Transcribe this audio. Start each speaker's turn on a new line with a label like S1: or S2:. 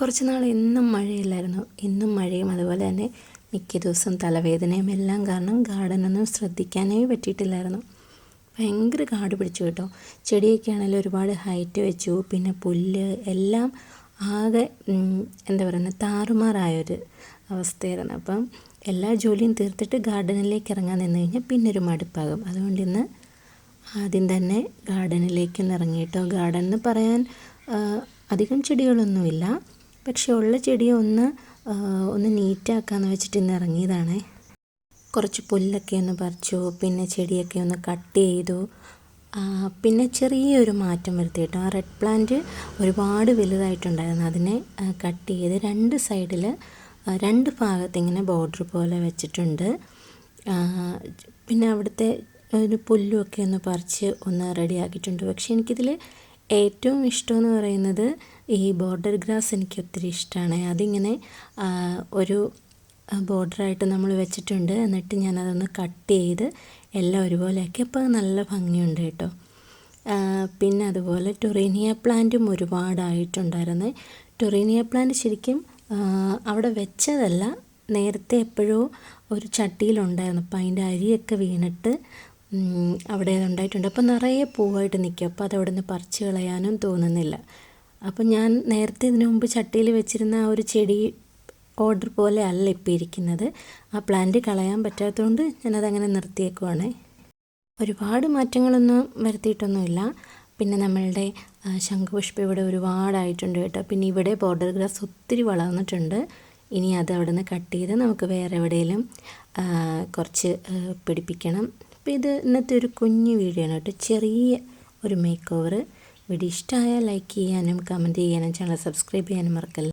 S1: കുറച്ച് നാൾ എന്നും മഴയില്ലായിരുന്നു. ഇന്നും മഴയും അതുപോലെ തന്നെ മിക്ക ദിവസം തലവേദനയും എല്ലാം കാരണം ഗാർഡനൊന്നും ശ്രദ്ധിക്കാനേ പറ്റിയിട്ടില്ലായിരുന്നു. ഭയങ്കര കാട് പിടിച്ചു കേട്ടോ. ചെടിയൊക്കെ ആണെങ്കിലും ഒരുപാട് ഹൈറ്റ് വെച്ചു. പിന്നെ പുല്ല് എല്ലാം ആകെ എന്താ പറയുന്നത് താറുമാറായൊരു അവസ്ഥയായിരുന്നു. അപ്പം എല്ലാ ജോലിയും തീർത്തിട്ട് ഗാർഡനിലേക്ക് ഇറങ്ങാൻ നിന്ന് കഴിഞ്ഞാൽ പിന്നെ ഒരു മടുപ്പാകും. അതുകൊണ്ട് ഇന്ന് ആദ്യം തന്നെ ഗാർഡനിലേക്ക് ഇറങ്ങിയിട്ടോ ഗാർഡൻ എന്ന് പറയാൻ അധികം ചെടികളൊന്നുമില്ല. പക്ഷെ ഉള്ള ചെടി ഒന്ന് ഒന്ന് നീറ്റാക്കാന്ന് വെച്ചിട്ട് ഇന്ന് ഇറങ്ങിയതാണേ. കുറച്ച് പുല്ലൊക്കെ ഒന്ന് പറിച്ചു പിന്നെ ചെടിയൊക്കെ ഒന്ന് കട്ട് ചെയ്തു. പിന്നെ ചെറിയൊരു മാറ്റം വരുത്തി കേട്ടോ. ആ റെഡ് പ്ലാന്റ് ഒരുപാട് വലുതായിട്ടുണ്ടായിരുന്നു. അതിനെ കട്ട് ചെയ്ത് രണ്ട് സൈഡിൽ രണ്ട് ഭാഗത്ത് ഇങ്ങനെ ബോർഡർ പോലെ വെച്ചിട്ടുണ്ട്. പിന്നെ അവിടുത്തെ ഒരു പുല്ലുമൊക്കെ ഒന്ന് പറിച്ച് ഒന്ന് റെഡിയാക്കിയിട്ടുണ്ട്. പക്ഷേ എനിക്കിതിൽ ഏറ്റവും ഇഷ്ടമെന്ന് പറയുന്നത് ഈ ബോർഡർ ഗ്രാസ് എനിക്ക് ഒത്തിരി ഇഷ്ടമാണ് അതിങ്ങനെ ഒരു ബോർഡറായിട്ട് നമ്മൾ വെച്ചിട്ടുണ്ട്. എന്നിട്ട് ഞാനതൊന്ന് കട്ട് ചെയ്ത് എല്ലാം ഒരുപോലെയാക്കി. അപ്പോൾ നല്ല ഭംഗിയുണ്ട് കേട്ടോ. പിന്നെ അതുപോലെ ടൊറീനിയ പ്ലാന്റും ഒരുപാടായിട്ടുണ്ടായിരുന്നു. ടൊറീനിയ പ്ലാന്റ് ശരിക്കും അവിടെ വെച്ചതല്ല. നേരത്തെ എപ്പോഴോ ഒരു ചട്ടിയിലുണ്ടായിരുന്നു. അപ്പോൾ അതിന്റെ അരിയൊക്കെ വീണിട്ട് അവിടെ ഉണ്ടായിട്ടുണ്ട് അപ്പോൾ നിറയെ പൂവായിട്ട് നിൽക്കും. അപ്പോൾ അതവിടെ നിന്ന് പറിച്ച് കളയാനും തോന്നുന്നില്ല. അപ്പോൾ ഞാൻ നേരത്തെ ഇതിനു മുമ്പ് ചട്ടിയിൽ വെച്ചിരുന്ന ആ ഒരു ചെടി ഓർഡർ പോലെ അല്ല ഇപ്പോൾ ഇരിക്കുന്നത്. ആ പ്ലാന്റ് കളയാൻ പറ്റാത്തതുകൊണ്ട് ഞാനതങ്ങനെ നിർത്തിയേക്കുവാണ്. ഒരുപാട് മാറ്റങ്ങളൊന്നും വരുത്തിയിട്ടൊന്നുമില്ല. പിന്നെ നമ്മളുടെ ശംഖുപുഷ്പം ഇവിടെ ഒരുപാടായിട്ടുണ്ട് കേട്ടോ. പിന്നെ ഇവിടെ ബോർഡർ ഗ്രാസ് ഒത്തിരി വളർന്നിട്ടുണ്ട്. ഇനി അത് അവിടെ നിന്ന് കട്ട് ചെയ്ത് നമുക്ക് വേറെ എവിടെയെങ്കിലും കുറച്ച് പിടിപ്പിക്കണം. അപ്പോൾ ഇത് ഇന്നത്തെ ഒരു കുഞ്ഞു വീഡിയോ ആണ് കേട്ടോ. ചെറിയ ഒരു മേക്ക് വീഡിയോ ഇഷ്ടമായാൽ ലൈക്ക് ചെയ്യാനും കമന്റ് ചെയ്യാനും ചാനൽ സബ്സ്ക്രൈബ് ചെയ്യാനും മറക്കല്ല?